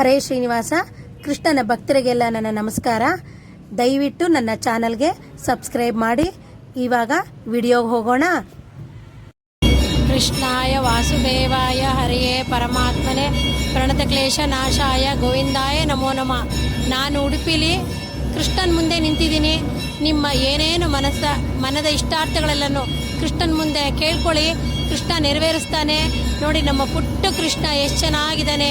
ಹರೇ ಶ್ರೀನಿವಾಸ, ಕೃಷ್ಣನ ಭಕ್ತರಿಗೆಲ್ಲ ನನ್ನ ನಮಸ್ಕಾರ. ದಯವಿಟ್ಟು ನನ್ನ ಚಾನಲ್ಗೆ ಸಬ್ಸ್ಕ್ರೈಬ್ ಮಾಡಿ. ಇವಾಗ ವಿಡಿಯೋಗೆ ಹೋಗೋಣ. ಕೃಷ್ಣಾಯ ವಾಸುದೇವಾಯ ಹರಿಯೇ ಪರಮಾತ್ಮನೆ. ಪ್ರಣತ ಕ್ಲೇಶ ನಾಶಾಯ ಗೋವಿಂದಾಯ ನಮೋ ನಮ. ನಾನು ಉಡುಪಿಲಿ ಕೃಷ್ಣನ ಮುಂದೆ ನಿಂತಿದ್ದೀನಿ. ನಿಮ್ಮ ಏನೇನು ಮನಸ್ಸ, ಮನದ ಇಷ್ಟಾರ್ಥಗಳೆಲ್ಲನೂ ಕೃಷ್ಣನ ಮುಂದೆ ಕೇಳ್ಕೊಳ್ಳಿ. ಕೃಷ್ಣ ನೆರವೇರಿಸ್ತಾನೆ. ನೋಡಿ ನಮ್ಮ ಪುಟ್ಟ ಕೃಷ್ಣ ಎಷ್ಟು ಚೆನ್ನಾಗಿದ್ದಾನೆ.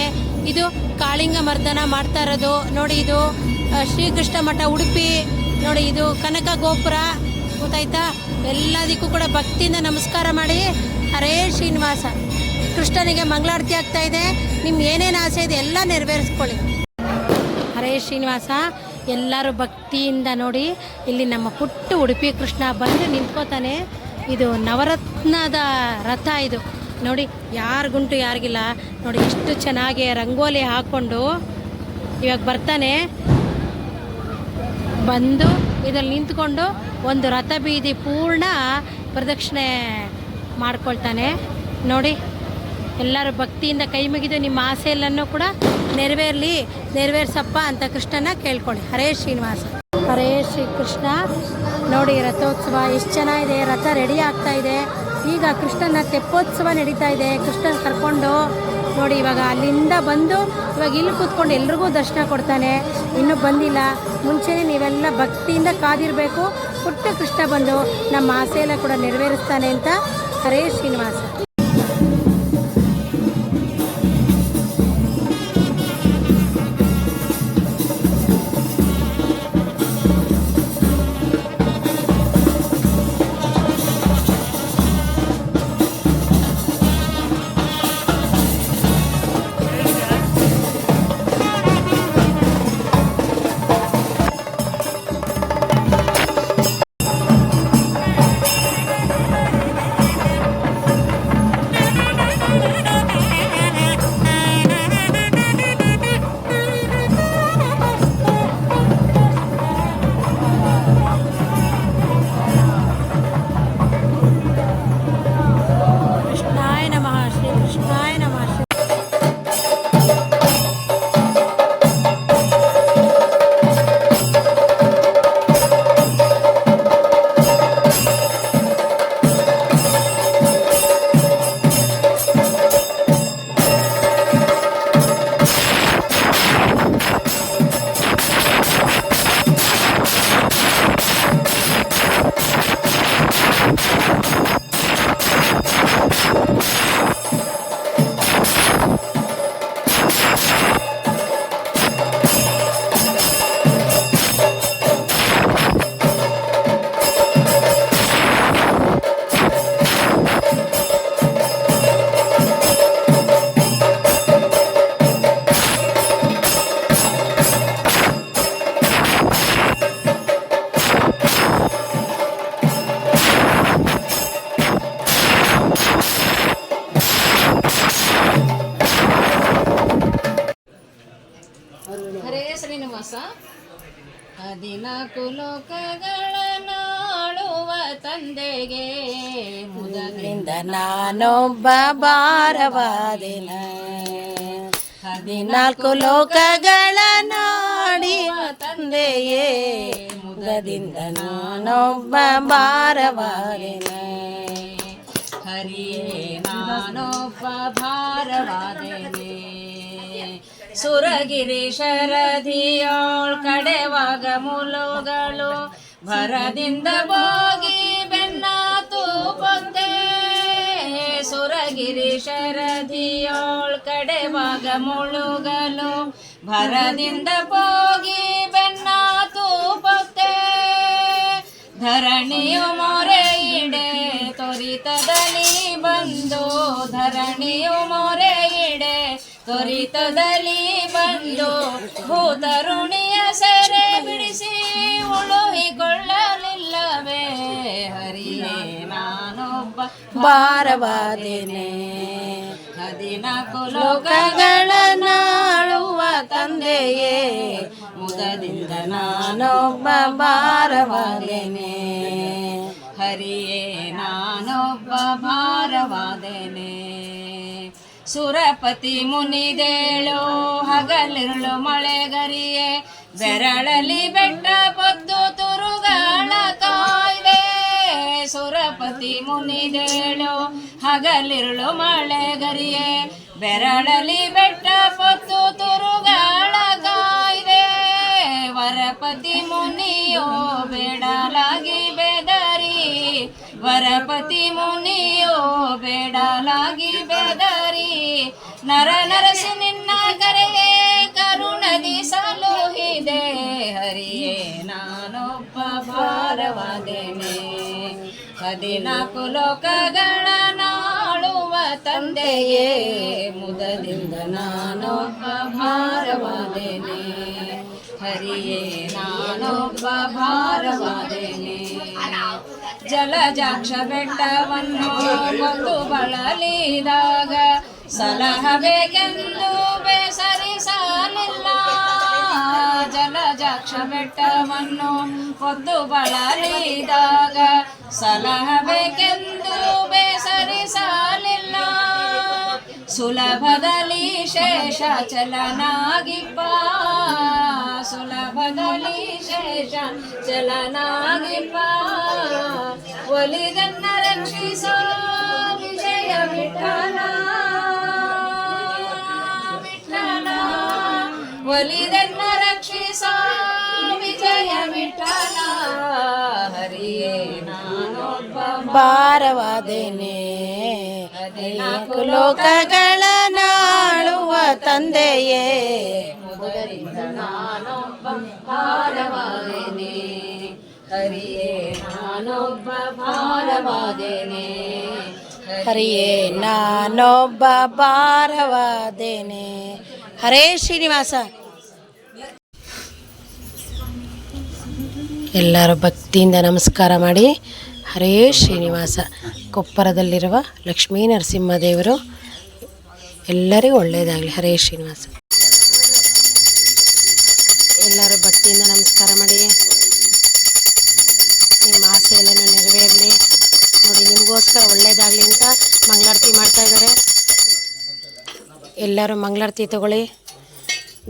ಇದು ಕಾಳಿಂಗ ಮರ್ದನ ಮಾಡ್ತಾ ಇರೋದು. ನೋಡಿ ಇದು ಶ್ರೀಕೃಷ್ಣ ಮಠ ಉಡುಪಿ. ನೋಡಿ ಇದು ಕನಕ ಗೋಪುರ. ಗೊತ್ತಾಯ್ತಾ? ಎಲ್ಲದಕ್ಕೂ ಕೂಡ ಭಕ್ತಿಯಿಂದ ನಮಸ್ಕಾರ ಮಾಡಿ. ಹರೇ ಶ್ರೀನಿವಾಸ. ಕೃಷ್ಣನಿಗೆ ಮಂಗಳಾರತಿ ಆಗ್ತಾ ಇದೆ. ನಿಮ್ಮ ಏನೇನು ಆಸೆ ಇದೆ ಎಲ್ಲ ನೆರವೇರಿಸ್ಕೊಳ್ಳಿ. ಹರೇ ಶ್ರೀನಿವಾಸ. ಎಲ್ಲರೂ ಭಕ್ತಿಯಿಂದ ನೋಡಿ ಇಲ್ಲಿ ನಮ್ಮ ಪುಟ್ಟ ಉಡುಪಿ ಕೃಷ್ಣ ಬಂದು ನಿಂತ್ಕೋತಾನೆ. ಇದು ನವರತ್ನದ ರಥ ಇದು. ನೋಡಿ ಯಾರಿಗುಂಟು ಯಾರಿಗಿಲ್ಲ. ನೋಡಿ, ಎಷ್ಟು ಚೆನ್ನಾಗಿ ರಂಗೋಲಿ ಹಾಕ್ಕೊಂಡು ಇವಾಗ ಬರ್ತಾನೆ. ಬಂದು ಇದರಲ್ಲಿ ನಿಂತ್ಕೊಂಡು ಒಂದು ರಥ ಬೀದಿ ಪೂರ್ಣ ಪ್ರದಕ್ಷಿಣೆ ಮಾಡ್ಕೊಳ್ತಾನೆ. ನೋಡಿ, ಎಲ್ಲರೂ ಭಕ್ತಿಯಿಂದ ಕೈ ಮುಗಿದು ನಿಮ್ಮ ಆಸೆ ಕೂಡ ನೆರವೇರಲಿ, ನೆರವೇರ್ಸಪ್ಪ ಅಂತ ಕೃಷ್ಣನ ಕೇಳ್ಕೊಳ್ಳಿ. ಹರೇ ಶ್ರೀನಿವಾಸ. ಹರೇ ಶ್ರೀ ಕೃಷ್ಣ ನೋಡಿ, ರಥೋತ್ಸವ ಎಷ್ಟು ಚೆನ್ನಾಗಿದೆ. ರಥ ರೆಡಿ ಆಗ್ತಾ ಇದೆ. ಈಗ ಕೃಷ್ಣನ ತೆಪ್ಪೋತ್ಸವ ನಡೀತಾ ಇದೆ. ಕೃಷ್ಣನ ಕರ್ಕೊಂಡು ನೋಡಿ, ಇವಾಗ ಅಲ್ಲಿಂದ ಬಂದು ಇವಾಗ ಇಲ್ಲಿ ಕೂತ್ಕೊಂಡು ಎಲ್ರಿಗೂ ದರ್ಶನ ಕೊಡ್ತಾನೆ. ಇನ್ನೂ ಬಂದಿಲ್ಲ. ಮುಂಚೆನೇ ನೀವೆಲ್ಲ ಭಕ್ತಿಯಿಂದ ಕಾದಿರಬೇಕು. ಪುಟ್ಟ ಕೃಷ್ಣ ಬಂದು ನಮ್ಮ ಆಸೆ ಎಲ್ಲ ಕೂಡ ನೆರವೇರಿಸ್ತಾನೆ ಅಂತ ಹರೇ ಶ್ರೀನಿವಾಸ. ಹದಿನಾಲ್ಕು ಲೋಕಗಳ ನಾಳುವ ತಂದೆಗೆ ಮುದಲಿಂದ ನಾನೊಬ್ಬ ಭಾರವಾದಿನ. ಹದಿನಾಲ್ಕು ಲೋಕಗಳ ನಾಡಿವ ತಂದೆಯೇ. ಮುದದಿಂದ ನಾನೊಬ್ಬ ಭಾರವಾದಿನ. ಹರಿಯೇ ನಾನೊಬ್ಬ ಭಾರವಾದೇನೆ. ಸುರಗಿರಿ ಶರದಿಯೋಳ್ ಕಡೆವಾಗ ಮುಲುಗಳು ಭರದಿಂದ ಬೋಗಿ ಬೆನ್ನ ತೂಪೊತ್ತೆ. ಸುರಗಿರಿ ಶರಧಿಯೋಳ್ ಕಡೆವಾಗ ಮುಳುಗಲು ಭರದಿಂದ ಬೋಗಿ ಬೆನ್ನ ತೂಪೊತ್ತೆ. ಧರಣಿಯು ಮೊರೆ ಇಡೆ ತ್ವರಿತದಲ್ಲಿ ಬಂದು, ಧರಣಿಯು ಮೊರೆ ಇಡೆ ತ್ವರಿತದಲ್ಲಿ ಭೂತರುಣಿಯ ಸೆರೆ ಬಿಡಿಸಿ ಉಳುಹಿಕೊಳ್ಳಲಿಲ್ಲವೇ? ಹರಿಯೇ, ನಾನೊಬ್ಬ ಭಾರವಾದಿನೇ. ಹದಿನಾಲ್ಕು ಲೋಕಗಳ ನಾಳುವ ತಂದೆಯೇ. ಮುದದಿಂದ ನಾನೊಬ್ಬ ಭಾರವಾದಿನೇ. ಹರಿಯೇ, ನಾನೊಬ್ಬ ಭಾರವಾದೆನೆ. ಸುರಪತಿ ಮುನಿದೇಳು, ಹಗಲಿರುಳು ಮಳೆಗರಿಯೇ, ಬೆರಳಲಿ ಬೆಟ್ಟ ಪದ್ದು ತುರುಗಾಳ ಕಾಯ್ದೆ. ಸುರಪತಿ ಮುನಿದೇಳು, ಹಗಲಿರುಳು ಮಳೆಗರಿಯೇ, ಬೆರಳಲಿ ಬೆಟ್ಟ ಪದ್ದು ತುರುಗಾಳ ಕಾಯ್ದೆ. ವರಪತಿ ಮುನಿಯೋ, ಬೇಡಲಾಗಿ ಬೆದರಿ. ವರಪತಿ ಮುನಿಯೋ, ಬೇಡಲಾಗಿ ಬೆದರಿ. ನರ ನರಸಿ ನಿನ್ನ ಕರೆ ಕರುಣದಿ ಸಲುಹಿದೆ. ಹರಿಯೇ ನಾನೊಬ್ಬ ಭಾರವಾದೇನೆ. ಹದಿನಾಲ್ಕು ಲೋಕಗಳ ನಾಳುವ ತಂದೆಯೇ. ಮುದದಿಂದ ನಾನೊಬ್ಬ ಭಾರವಾದೇನೆ. ಹರಿಯೇ ನಾನೊಬ್ಬ ಭಾರವಾದೇನೆ. ಜಲಜಾಕ್ಷ ಬೆಟ್ಟವನ್ನು ಮತ್ತು ಬಳಲಿದಾಗ ಸಲಹಬೇಕೆಂದು ಬೇಸರಿಸಲಿಲ್ಲ ಜಲಜಾಕ್ಷ ಬೆಟ್ಟವನ್ನು ಒದ್ದು ಬಳಲಿದಾಗ ಸಲಹಬೇಕೆಂದು ಬೇಸರಿಸಲಿಲ್ಲ ಸುಲಭದಲ್ಲಿ ಶೇಷ ಚಲನಾಗಿಪ್ಪ ಸುಲಭದಲ್ಲಿ ಶೇಷ ಚಲನಾಗಿಪ್ಪ ಒಲಿದನ್ನ ರಕ್ಷಿಸೋ ವಿಜಯ ವಿಠಲ ವಿಠಲ ಒಲಿದನ್ನ ರಕ್ಷಿಸೋ ವಿಜಯ ವಿಠಲ ಹರಿಯೇ ಭಾರವಾದೇನೆ. ಹದಿನಾಲ್ಕು ಲೋಕಗಳ ನಾಳುವ ತಂದೆಯೇ. ಮುದರಿಂದ ನಾನೊಬ್ಬ ಭಾರವಾದೇನೆ. ಹರಿಯೇ ನಾನೊಬ್ಬ ಭಾರವಾದೇನೆ. ಹರಿಯೇ ನಾನೊಬ್ಬ ಭಾರವಾದೇನೆ. ಹರೇ ಶ್ರೀನಿವಾಸ. ಎಲ್ಲರೂ ಭಕ್ತಿಯಿಂದ ನಮಸ್ಕಾರ ಮಾಡಿ. ಹರೇ ಶ್ರೀನಿವಾಸ. ಕೊಪ್ಪರದಲ್ಲಿರುವ ಲಕ್ಷ್ಮೀ ನರಸಿಂಹ ದೇವರು ಎಲ್ಲರಿಗೂ ಒಳ್ಳೆಯದಾಗಲಿ. ಹರೇ ಶ್ರೀನಿವಾಸ. ಎಲ್ಲರೂ ಭಕ್ತಿಯಿಂದ ನಮಸ್ಕಾರ ಮಾಡಿ. ನಿಮ್ಮ ಆಸೆ ನೆರವೇರಲಿ. ನೋಡಿ, ನಿಮಗೋಸ್ಕರ ಒಳ್ಳೆಯದಾಗಲಿ ಅಂತ ಮಂಗಳಾರತಿ ಮಾಡ್ತಾ ಇದ್ದಾರೆ. ಎಲ್ಲರೂ ಮಂಗಳಾರತಿ ತಗೊಳ್ಳಿ.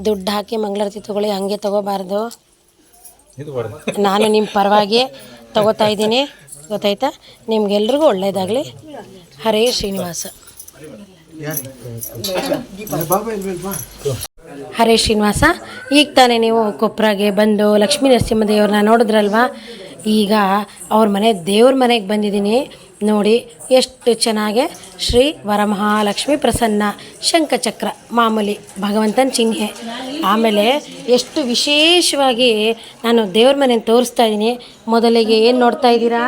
ದುಡ್ಡು ಹಾಕಿ ಮಂಗಳಾರತಿ ತಗೊಳ್ಳಿ ಹಂಗೆ ತಗೋಬಾರ್ದು. ನಾನು ನಿಮ್ಮ ಪರವಾಗಿ ತಗೋತಾ ಇದ್ದೀನಿ. ಗೊತ್ತಾಯ್ತಾ? ನಿಮ್ಗೆಲ್ರಿಗೂ ಒಳ್ಳೇದಾಗಲಿ. ಹರೇ ಶ್ರೀನಿವಾಸ. ಹರೇ ಶ್ರೀನಿವಾಸ. ಈಗ ತಾನೇ ನೀವು ಕೊಪ್ಪರಾಗೆ ಬಂದು ಲಕ್ಷ್ಮೀ ನರಸಿಂಹದೇವ್ರನ್ನ ನೋಡಿದ್ರಲ್ವಾ? ಈಗ ಅವ್ರ ಮನೆ ದೇವ್ರ ಮನೆಗೆ ಬಂದಿದ್ದೀನಿ. ನೋಡಿ ಎಷ್ಟು ಚೆನ್ನಾಗೆ ಶ್ರೀ ವರಮಹಾಲಕ್ಷ್ಮಿ ಪ್ರಸನ್ನ ಶಂಖಚಕ್ರ ಮಾಮೂಲಿ ಭಗವಂತನ ಚಿಹ್ನೆ. ಆಮೇಲೆ ಎಷ್ಟು ವಿಶೇಷವಾಗಿ ನಾನು ದೇವ್ರ ಮನೇನ ತೋರಿಸ್ತಾ ಇದ್ದೀನಿ ಮೊದಲಿಗೆ ಏನು ನೋಡ್ತಾ ಇದ್ದೀರಾ?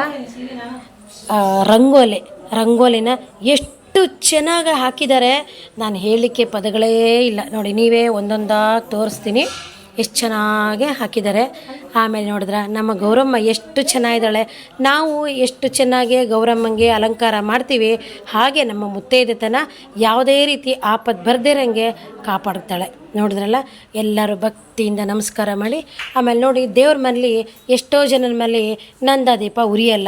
ರಂಗೋಲಿ. ರಂಗೋಲಿನ ಎಷ್ಟು ಚೆನ್ನಾಗಿ ಹಾಕಿದ್ದಾರೆ. ನಾನು ಹೇಳಲಿಕ್ಕೆ ಪದಗಳೇ ಇಲ್ಲ. ನೋಡಿ, ನೀವೇ ಒಂದೊಂದಾಗಿ ತೋರಿಸ್ತೀನಿ. ಎಷ್ಟು ಚೆನ್ನಾಗೆ ಹಾಕಿದ್ದಾರೆ. ಆಮೇಲೆ ನೋಡಿದ್ರೆ ನಮ್ಮ ಗೌರಮ್ಮ ಎಷ್ಟು ಚೆನ್ನಾಗಿದ್ದಾಳೆ. ನಾವು ಎಷ್ಟು ಚೆನ್ನಾಗಿ ಗೌರಮ್ಮಂಗೆ ಅಲಂಕಾರ ಮಾಡ್ತೀವಿ. ಹಾಗೆ ನಮ್ಮ ಮುತ್ತೈದೆತನ ಯಾವುದೇ ರೀತಿ ಆಪತ್ತು ಬರ್ದಿರಂಗೆ ಕಾಪಾಡ್ತಾಳೆ. ನೋಡಿದ್ರಲ್ಲ? ಎಲ್ಲರೂ ಭಕ್ತಿಯಿಂದ ನಮಸ್ಕಾರ ಮಾಡಿ. ಆಮೇಲೆ ನೋಡಿ ದೇವ್ರ ಮನೇಲಿ ಎಷ್ಟೋ ಜನರ ನಂದ ದೀಪ ಉರಿಯಲ್ಲ.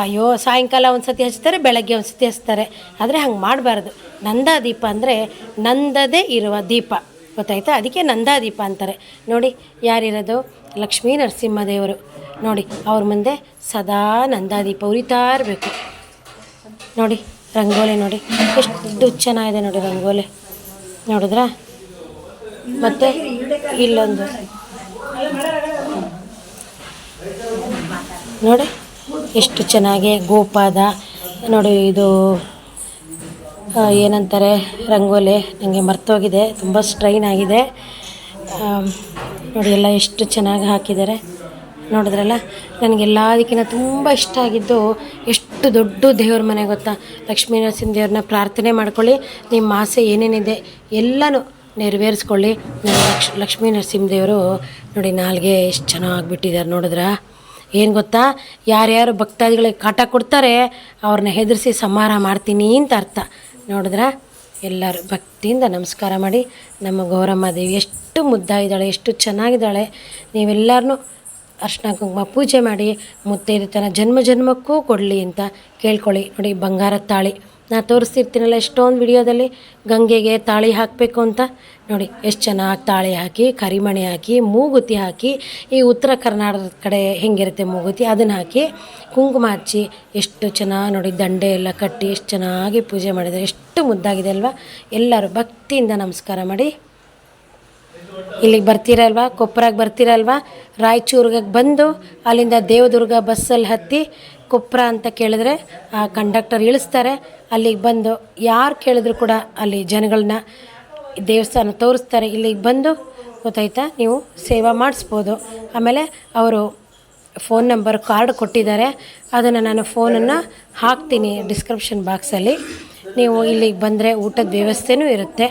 ಅಯ್ಯೋ, ಸಾಯಂಕಾಲ ಒಂದು ಸತಿ ಹಚ್ತಾರೆ, ಬೆಳಗ್ಗೆ ಒಂದು ಸತಿ ಹಚ್ತಾರೆ. ಆದರೆ ಹಂಗೆ ಮಾಡಬಾರ್ದು. ನಂದಾದೀಪ ಅಂದರೆ ನಂದದೇ ಇರುವ ದೀಪ. ಗೊತ್ತಾಯ್ತಾ? ಅದಕ್ಕೆ ನಂದಾದೀಪ ಅಂತಾರೆ. ನೋಡಿ, ಯಾರಿರೋದು? ಲಕ್ಷ್ಮೀ ನರಸಿಂಹದೇವರು. ನೋಡಿ, ಅವ್ರ ಮುಂದೆ ಸದಾ ನಂದಾದೀಪ ಉರಿತಾ ಇರಬೇಕು ನೋಡಿ, ರಂಗೋಲಿ ನೋಡಿ. ಎಷ್ಟು ಚೆನ್ನಾಗಿದೆ ನೋಡಿ ರಂಗೋಲಿ. ನೋಡಿದ್ರಾ? ಮತ್ತು ಇಲ್ಲೊಂದು. ನೋಡಿ, ಎಷ್ಟು ಚೆನ್ನಾಗಿ ಗೋಪಾದ. ನೋಡಿ, ಇದು ಏನಂತಾರೆ, ರಂಗೋಲಿ ನನಗೆ ಮರ್ತೋಗಿದೆ, ತುಂಬ ಸ್ಟ್ರೈನ್ ಆಗಿದೆ. ನೋಡಿ, ಎಲ್ಲ ಎಷ್ಟು ಚೆನ್ನಾಗಿ ಹಾಕಿದ್ದಾರೆ. ನೋಡಿದ್ರಲ್ಲ, ನನಗೆ ಎಲ್ಲದಕ್ಕಿಂತ ತುಂಬ ಇಷ್ಟ ಆಗಿದ್ದು ಎಷ್ಟು ದೊಡ್ಡ ದೇವ್ರ ಮನೆ ಗೊತ್ತಾ? ಲಕ್ಷ್ಮೀ ನರಸಿಂಹ ದೇವ್ರನ್ನ ಪ್ರಾರ್ಥನೆ ಮಾಡ್ಕೊಳ್ಳಿ, ನಿಮ್ಮ ಆಸೆ ಏನೇನಿದೆ ಎಲ್ಲನೂ ನೆರವೇರಿಸ್ಕೊಳ್ಳಿ. ನನ್ನ ಲಕ್ಷ್, ಲಕ್ಷ್ಮೀ ನರಸಿಂಹದೇವರು ನೋಡಿ, ನಾಲ್ಗೆ ಎಷ್ಟು ಚೆನ್ನಾಗಿ ಬಿಟ್ಟಿದ್ದಾರೆ ನೋಡಿದ್ರಾ? ಏನು ಗೊತ್ತಾ? ಯಾರ್ಯಾರು ಭಕ್ತಾದಿಗಳಿಗೆ ಕಾಟ ಕೊಡ್ತಾರೆ, ಅವ್ರನ್ನ ಹೆದರಿಸಿ ಸಂಹಾರ ಮಾಡ್ತೀನಿ ಅಂತ ಅರ್ಥ. ನೋಡಿದ್ರಾ? ಎಲ್ಲರೂ ಭಕ್ತಿಯಿಂದ ನಮಸ್ಕಾರ ಮಾಡಿ, ನಮ್ಮ ಗೌರಮ್ಮ ದೇವಿ ಎಷ್ಟು ಮುದ್ದಾಗಿದ್ದಾಳೆ, ಎಷ್ಟು ಚೆನ್ನಾಗಿದ್ದಾಳೆ. ನೀವೆಲ್ಲರನ್ನೂ ಅರ್ಶಿನ ಕುಂಕುಮ ಪೂಜೆ ಮಾಡಿ, ಮುತ್ತೈದೆತನ ಜನ್ಮ ಜನ್ಮಕ್ಕೂ ಕೊಡಲಿ ಅಂತ ಕೇಳ್ಕೊಳ್ಳಿ. ನೋಡಿ, ಬಂಗಾರ ತಾಳಿ. ನಾನು ತೋರಿಸ್ತಿರ್ತೀನಲ್ಲ ಎಷ್ಟೊಂದು ವಿಡಿಯೋದಲ್ಲಿ ಗಂಗೆಗೆ ತಾಳಿ ಹಾಕಬೇಕು ಅಂತ. ನೋಡಿ, ಎಷ್ಟು ಚೆನ್ನಾಗಿ ತಾಳಿ ಹಾಕಿ, ಕರಿಮಣಿ ಹಾಕಿ, ಮೂಗುತಿ ಹಾಕಿ, ಈ ಉತ್ತರ ಕರ್ನಾಟಕದ ಕಡೆ ಹೆಂಗಿರುತ್ತೆ ಮೂಗುತಿ, ಅದನ್ನು ಹಾಕಿ ಕುಂಕುಮ ಹಚ್ಚಿ ಎಷ್ಟು ಚೆನ್ನಾಗಿ ನೋಡಿ ದಂಡೆ ಎಲ್ಲ ಕಟ್ಟಿ ಎಷ್ಟು ಚೆನ್ನಾಗಿ ಪೂಜೆ ಮಾಡಿದರೆ ಎಷ್ಟು ಮುದ್ದಾಗಿದೆ ಅಲ್ವಾ? ಎಲ್ಲರೂ ಭಕ್ತಿಯಿಂದ ನಮಸ್ಕಾರ ಮಾಡಿ. ಇಲ್ಲಿಗೆ ಬರ್ತೀರಲ್ವಾ ಕೊಪ್ಪರಾಗ ಬರ್ತೀರಲ್ವಾ ರಾಯಚೂರ್ಗೆ ಬಂದು ಅಲ್ಲಿಂದ ದೇವದುರ್ಗ ಬಸ್ಸಲ್ಲಿ ಹತ್ತಿ ಕೊಪ್ಪರ ಅಂತ ಕೇಳಿದ್ರೆ ಆ ಕಂಡಕ್ಟರ್ ಇಳಿಸ್ತಾರೆ. ಅಲ್ಲಿಗೆ ಬಂದು ಯಾರು ಕೇಳಿದ್ರು ಕೂಡ ಅಲ್ಲಿ ಜನಗಳನ್ನ ದೇವಸ್ಥಾನ ತೋರಿಸ್ತಾರೆ. ಇಲ್ಲಿಗೆ ಬಂದು ಗೊತ್ತಾಯ್ತಾ? ನೀವು ಸೇವಾ ಮಾಡಿಸ್ಬೋದು. ಆಮೇಲೆ ಅವರು ಫೋನ್ ನಂಬರ್, ಕಾರ್ಡ್ ಕೊಟ್ಟಿದ್ದಾರೆ. ಅದನ್ನು ನಾನು ಫೋನನ್ನು ಹಾಕ್ತೀನಿ ಡಿಸ್ಕ್ರಿಪ್ಷನ್ ಬಾಕ್ಸಲ್ಲಿ. ನೀವು ಇಲ್ಲಿಗೆ ಬಂದರೆ ಊಟದ ವ್ಯವಸ್ಥೆನೂ ಇರುತ್ತೆ.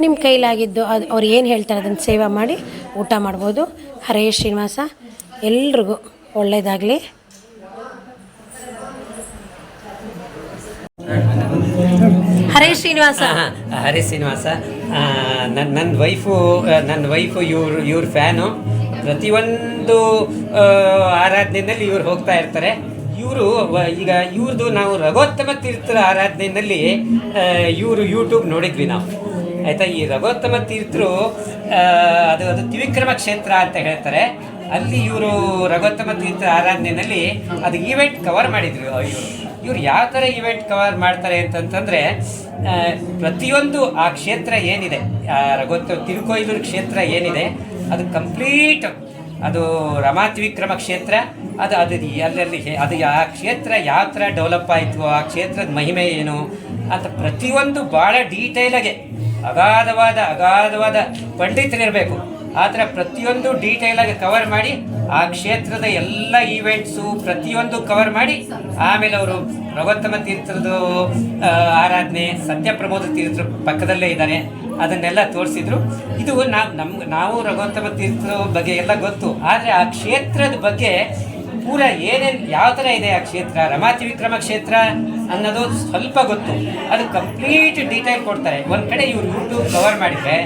ನಿಮ್ಮ ಕೈಲಾಗಿದ್ದು ಅದು ಅವ್ರು ಏನು ಹೇಳ್ತಾರೆ ಅದನ್ನು ಸೇವಾ ಮಾಡಿ ಊಟ ಮಾಡ್ಬೋದು. ಹರೇ ಶ್ರೀನಿವಾಸ. ಎಲ್ರಿಗೂ ಒಳ್ಳೆಯದಾಗಲಿ ಹರೇ ಶ್ರೀನಿವಾಸ. ಹರೇ ಶ್ರೀನಿವಾಸ. ನನ್ನ ನನ್ನ ವೈಫು ನನ್ನ ವೈಫು ಇವ್ರು, ಇವ್ರ ಫ್ಯಾನು. ಪ್ರತಿಯೊಂದು ಆರಾಧನೆಯಲ್ಲಿ ಇವ್ರು ಹೋಗ್ತಾ ಇರ್ತಾರೆ. ಇವರು ಈಗ ಇವ್ರದ್ದು ನಾವು ರಘೋತ್ತಮ ತೀರ್ಥರ ಆರಾಧನೆಯಲ್ಲಿ ಇವರು ಯೂಟ್ಯೂಬ್ ನೋಡಿದ್ವಿ ನಾವು. ಆಯಿತಾ, ಈ ರಘೋತ್ತಮ ತೀರ್ಥರು ಅದು ಅದು ತ್ರಿವಿಕ್ರಮ ಕ್ಷೇತ್ರ ಅಂತ ಹೇಳ್ತಾರೆ. ಅಲ್ಲಿ ಇವರು ರಘೋತ್ತಮ ತೀರ್ಥ ಆರಾಧನೆಯಲ್ಲಿ ಅದು ಈವೆಂಟ್ ಕವರ್ ಮಾಡಿದ್ರು ಇವರು. ಇವ್ರು ಯಾವ ಥರ ಇವೆಂಟ್ ಕವರ್ ಮಾಡ್ತಾರೆ ಅಂತಂತಂದರೆ ಪ್ರತಿಯೊಂದು ಆ ಕ್ಷೇತ್ರ ಏನಿದೆ ಗೊತ್ತು, ತಿರುಕೊಯ್ಲೂರು ಕ್ಷೇತ್ರ ಏನಿದೆ, ಅದು ಕಂಪ್ಲೀಟ್ ಅದು ರಮಾತ್ವಿಕ್ರಮ ಕ್ಷೇತ್ರ, ಅದು ಅದು ಅಲ್ಲಲ್ಲಿ ಅದು ಆ ಕ್ಷೇತ್ರ ಯಾವ ಥರ ಡೆವಲಪ್ ಆಯಿತು, ಆ ಕ್ಷೇತ್ರದ ಮಹಿಮೆ ಏನು ಅಂತ ಪ್ರತಿಯೊಂದು ಭಾಳ ಡೀಟೇಲಾಗೆ ಅಗಾಧವಾದ ಅಗಾಧವಾದ ಪಂಡಿತರಿರಬೇಕು. ಆ ಥರ ಪ್ರತಿಯೊಂದು ಡೀಟೇಲಾಗಿ ಕವರ್ ಮಾಡಿ ಆ ಕ್ಷೇತ್ರದ ಎಲ್ಲ ಈವೆಂಟ್ಸು ಪ್ರತಿಯೊಂದು ಕವರ್ ಮಾಡಿ ಆಮೇಲೆ ಅವರು ರಘೋತ್ತಮ ತೀರ್ಥರದು ಆ, ಆರಾಧನೆ ಸತ್ಯಪ್ರಮೋದ ತೀರ್ಥರು ಪಕ್ಕದಲ್ಲೇ ಇದ್ದಾರೆ. ಅದನ್ನೆಲ್ಲ ತೋರಿಸಿದ್ರು. ಇದು ನಾವು ನಮ್ಗೆ ನಾವು ರಘೋತ್ತಮ ತೀರ್ಥರ ಬಗ್ಗೆ ಎಲ್ಲ ಗೊತ್ತು. ಆದರೆ ಆ ಕ್ಷೇತ್ರದ ಬಗ್ಗೆ ಪೂರ ಏನೇನು ಯಾವ ಥರ ಇದೆ ಆ ಕ್ಷೇತ್ರ? ರಮಾತಿ ವಿಕ್ರಮ ಕ್ಷೇತ್ರ ಅನ್ನೋದು ಸ್ವಲ್ಪ ಗೊತ್ತು. ಅದು ಕಂಪ್ಲೀಟ್ ಡೀಟೇಲ್ ಕೊಡ್ತಾರೆ. ಒಂದು ಕಡೆ ಇವ್ರು ಯೂಟ್ಯೂಬ್ ಕವರ್ ಮಾಡಿದರೆ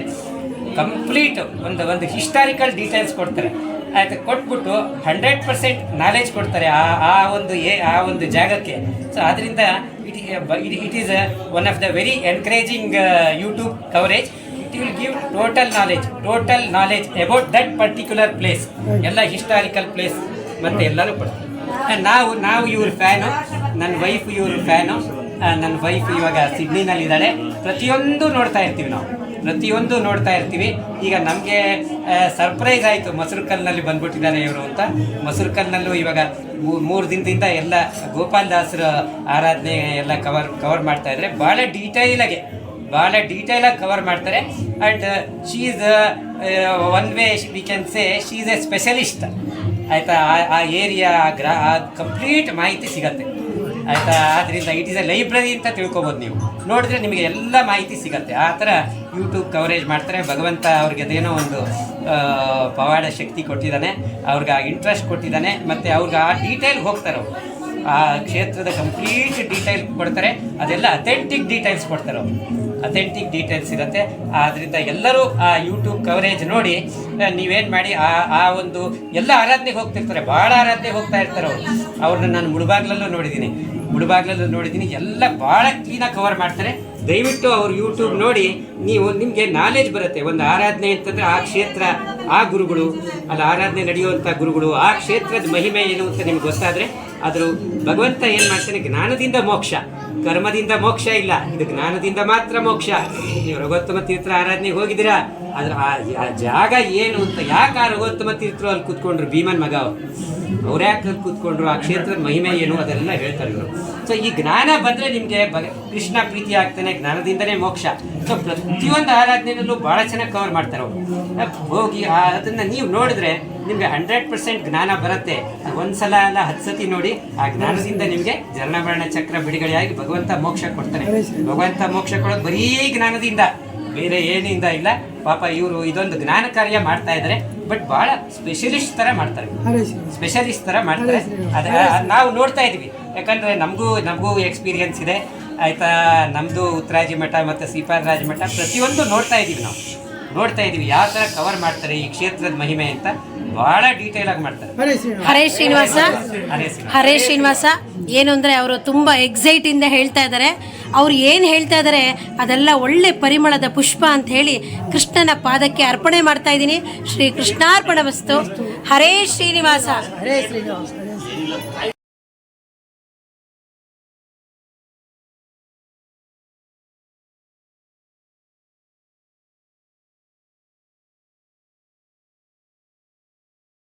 ಕಂಪ್ಲೀಟ್ ಒಂದು ಒಂದು ಹಿಸ್ಟಾರಿಕಲ್ ಡೀಟೇಲ್ಸ್ ಕೊಡ್ತಾರೆ. ಆಯಿತು, ಕೊಟ್ಬಿಟ್ಟು ಹಂಡ್ರೆಡ್ ಪರ್ಸೆಂಟ್ ನಾಲೆಜ್ ಕೊಡ್ತಾರೆ ಆ ಆ ಒಂದು ಏ ಆ ಒಂದು ಜಾಗಕ್ಕೆ. ಸೊ ಅದರಿಂದ it it is one of the very encouraging YouTube coverage it will give total knowledge total knowledge about that particular place ಎಲ್ಲ ಹಿಸ್ಟಾರಿಕಲ್ ಪ್ಲೇಸ್ ಮತ್ತು ಎಲ್ಲರೂ ಕೊಡ್ತಾರೆ. ನಾವು ನಾವು ಇವ್ರ ಫ್ಯಾನು ನನ್ನ ವೈಫ್ ಇವ್ರ ಫ್ಯಾನು ನನ್ನ ವೈಫ್ ಇವಾಗ ಸಿಡ್ನಿನಲ್ಲಿದ್ದಾಳೆ ಪ್ರತಿಯೊಂದು ನೋಡ್ತಾ ಇರ್ತೀವಿ ನಾವು. ಪ್ರತಿಯೊಂದು ನೋಡ್ತಾ ಇರ್ತೀವಿ. ಈಗ ನಮಗೆ ಸರ್ಪ್ರೈಸ್ ಆಯಿತು ಮೊಸರು ಕಲ್ಲಿನಲ್ಲಿ ಬಂದ್ಬಿಟ್ಟಿದ್ದಾರೆ ಇವರು ಅಂತ. ಮೊಸರು ಕಲ್ಲಲ್ಲೂ ಇವಾಗ ಮೂರು ದಿನದಿಂದ ಎಲ್ಲ ಗೋಪಾಲ್ ದಾಸರ ಆರಾಧನೆ ಎಲ್ಲ ಕವರ್ ಕವರ್ ಮಾಡ್ತಾ ಇದ್ದಾರೆ ಭಾಳ ಡೀಟೈಲಾಗೆ ಭಾಳ ಡೀಟೇಲಾಗಿ ಕವರ್ ಮಾಡ್ತಾರೆ. And she is one way we can say she is a specialist ಆಯಿತಾ? ಆ ಏರಿಯಾ ಗ್ರಾ ಕಂಪ್ಲೀಟ್ ಮಾಹಿತಿ ಸಿಗತ್ತೆ. ಆಯಿತಾ? ಆದ್ದರಿಂದ ಇಟ್ ಈಸ್ ಎ ಲೈಬ್ರರಿ ಅಂತ ತಿಳ್ಕೊಬೋದು ನೀವು. ನೋಡಿದ್ರೆ ನಿಮಗೆ ಎಲ್ಲ ಮಾಹಿತಿ ಸಿಗತ್ತೆ. ಆ ಥರ ಯೂಟ್ಯೂಬ್ ಕವರೇಜ್ ಮಾಡ್ತಾರೆ. ಭಗವಂತ ಅವ್ರಿಗೆ ಅದೇನೋ ಒಂದು ಪವಾಡ ಶಕ್ತಿ ಕೊಟ್ಟಿದ್ದಾನೆ. ಅವ್ರಿಗೆ ಆ ಇಂಟ್ರೆಸ್ಟ್ ಕೊಟ್ಟಿದ್ದಾನೆ. ಮತ್ತು ಅವ್ರಿಗೆ ಆ ಡೀಟೇಲ್ಗೆ ಹೋಗ್ತಾರೆ ಅವರು. ಆ ಕ್ಷೇತ್ರದ ಕಂಪ್ಲೀಟ್ ಡೀಟೇಲ್ ಕೊಡ್ತಾರೆ. ಅದೆಲ್ಲ ಅಥೆಂಟಿಕ್ ಡೀಟೇಲ್ಸ್ ಕೊಡ್ತಾರೆ ಅವರು. ಅಥೆಂಟಿಕ್ ಡೀಟೇಲ್ಸ್ ಇರುತ್ತೆ. ಆದ್ದರಿಂದ ಎಲ್ಲರೂ ಆ ಯೂಟ್ಯೂಬ್ ಕವರೇಜ್ ನೋಡಿ ನೀವೇನು ಮಾಡಿ, ಆ ಆ ಒಂದು ಎಲ್ಲ ಆರಾಧನೆಗೆ ಹೋಗ್ತಿರ್ತಾರೆ. ಭಾಳ ಆರಾಧನೆಗೆ ಹೋಗ್ತಾ ಇರ್ತಾರೆ ಅವರು. ಅವ್ರನ್ನ ನಾನು ಮುಳುಬಾಗ್ಲಲ್ಲೂ ನೋಡಿದ್ದೀನಿ. ಮುಳುಬಾಗ್ಲಲ್ಲೂ ನೋಡಿದ್ದೀನಿ. ಎಲ್ಲ ಭಾಳ ಕ್ಲೀನಾಗಿ ಕವರ್ ಮಾಡ್ತಾರೆ. ದಯವಿಟ್ಟು ಅವ್ರ ಯೂಟ್ಯೂಬ್ ನೋಡಿ, ನೀವು ನಿಮಗೆ ನಾಲೆಜ್ ಬರುತ್ತೆ. ಒಂದು ಆರಾಧನೆ ಅಂತಂದರೆ ಆ ಕ್ಷೇತ್ರ, ಆ ಗುರುಗಳು, ಅಲ್ಲಿ ಆರಾಧನೆ ನಡೆಯುವಂಥ ಗುರುಗಳು, ಆ ಕ್ಷೇತ್ರದ ಮಹಿಮೆ ಏನು ಅಂತ ನಿಮ್ಗೆ ಗೊತ್ತಾದರೆ ಅದ್ರ ಭಗವಂತ ಏನು ಮಾಡ್ತಾನೆ, ಜ್ಞಾನದಿಂದ ಮೋಕ್ಷ. ಕರ್ಮದಿಂದ ಮೋಕ್ಷ ಇಲ್ಲ. ಇದು ಜ್ಞಾನದಿಂದ ಮಾತ್ರ ಮೋಕ್ಷ. ನೀವು ರಘೋತ್ತಮ ತೀರ್ಥ ಆರಾಧನೆಗೆ ಹೋಗಿದ್ದೀರಾ? ಆದ್ರೆ ಆ- ಜಾಗ ಏನು ಅಂತ ಯಾಕೆ ಆ ರಘೋತ್ತಮ ತೀರ್ಥರು ಅಲ್ಲಿ ಕೂತ್ಕೊಂಡ್ರು? ಭೀಮನ್ ಮಗ ಅವರು. ಯಾಕೆ ಅಲ್ಲಿ ಕೂತ್ಕೊಂಡ್ರು? ಆ ಕ್ಷೇತ್ರದ ಮಹಿಮೆ ಏನು? ಅದೆಲ್ಲ ಹೇಳ್ತಾರೆ ಇವರು. ಸೊ ಈ ಜ್ಞಾನ ಬಂದರೆ ನಿಮಗೆ ಭಗ ಕೃಷ್ಣ ಪ್ರೀತಿ ಆಗ್ತಾನೆ, ಜ್ಞಾನದಿಂದನೇ ಮೋಕ್ಷ. ಸೊ ಪ್ರತಿಯೊಂದು ಆರಾಧನೆಯಲ್ಲೂ ಭಾಳ ಚೆನ್ನಾಗಿ ಕವರ್ ಮಾಡ್ತಾರೆ ಅವರು. ಹೋಗಿ ಅದನ್ನು ನೀವು ನೋಡಿದ್ರೆ ನಿಮಗೆ ಹಂಡ್ರೆಡ್ ಪರ್ಸೆಂಟ್ ಜ್ಞಾನ ಬರುತ್ತೆ. ಒಂದ್ಸಲ ಅಲ್ಲ ಹತ್ತು ಸತಿ ನೋಡಿ, ಆ ಜ್ಞಾನದಿಂದ ನಿಮಗೆ ಜರ್ಣಭರಣ ಚಕ್ರ ಬಿಡುಗಡೆಯಾಗಿ ಭಗವಂತ ಮೋಕ್ಷ ಕೊಡ್ತಾನೆ. ಭಗವಂತ ಮೋಕ್ಷ ಕೊಡೋದು ಬರೀ ಜ್ಞಾನದಿಂದ, ಬೇರೆ ಏನಿಂದ ಇಲ್ಲ. ಪಾಪ ಇವರು ಇದೊಂದು ಜ್ಞಾನ ಕಾರ್ಯ ಮಾಡ್ತಾ ಇದ್ದಾರೆ ಬಟ್ ಬಹಳ ಸ್ಪೆಷಲಿಸ್ಟ್ ತರ ಮಾಡ್ತಾರೆ. ಸ್ಪೆಷಲಿಸ್ಟ್ ತರ ಮಾಡ್ತಾರೆ. ಅದ ನಾವು ನೋಡ್ತಾ ಇದೀವಿ. ಯಾಕಂದ್ರೆ ನಮಗೂ ನಮಗೂ ಎಕ್ಸ್ಪೀರಿಯನ್ಸ್ ಇದೆ. ಆಯ್ತಾ, ನಮ್ದು ಉತ್ತರಾಜಿ ಮಠ ಮತ್ತು ಸೀಪಾರರಾಜ ಮಠ ಪ್ರತಿಯೊಂದು ನೋಡ್ತಾ ಇದೀವಿ ನಾವು. ನೋಡ್ತಾ ಇದೀವಿ ಯಾವ ಥರ ಕವರ್ ಮಾಡ್ತಾರೆ ಈ ಕ್ಷೇತ್ರದ ಮಹಿಮೆ ಅಂತ. ಭಾಳ ಆಗಿ ಮಾಡ್ತಾರೆ. ಹರೇ ಶ್ರೀನಿವಾಸ. ಹರೇಶ್ ಶ್ರೀ ಹರೇ ಶ್ರೀನಿವಾಸ. ಏನು ಅಂದರೆ ಅವರು ತುಂಬ ಎಕ್ಸೈಟಿಂದ ಹೇಳ್ತಾ ಇದ್ದಾರೆ. ಅವ್ರು ಏನು ಹೇಳ್ತಾ ಇದ್ದಾರೆ ಅದೆಲ್ಲ ಒಳ್ಳೆ ಪರಿಮಳದ ಪುಷ್ಪ ಅಂತ ಹೇಳಿ ಕೃಷ್ಣನ ಪಾದಕ್ಕೆ ಅರ್ಪಣೆ ಮಾಡ್ತಾ ಇದ್ದೀನಿ. ಶ್ರೀ ಕೃಷ್ಣಾರ್ಪಣ ವಸ್ತು. ಹರೇ ಶ್ರೀನಿವಾಸ.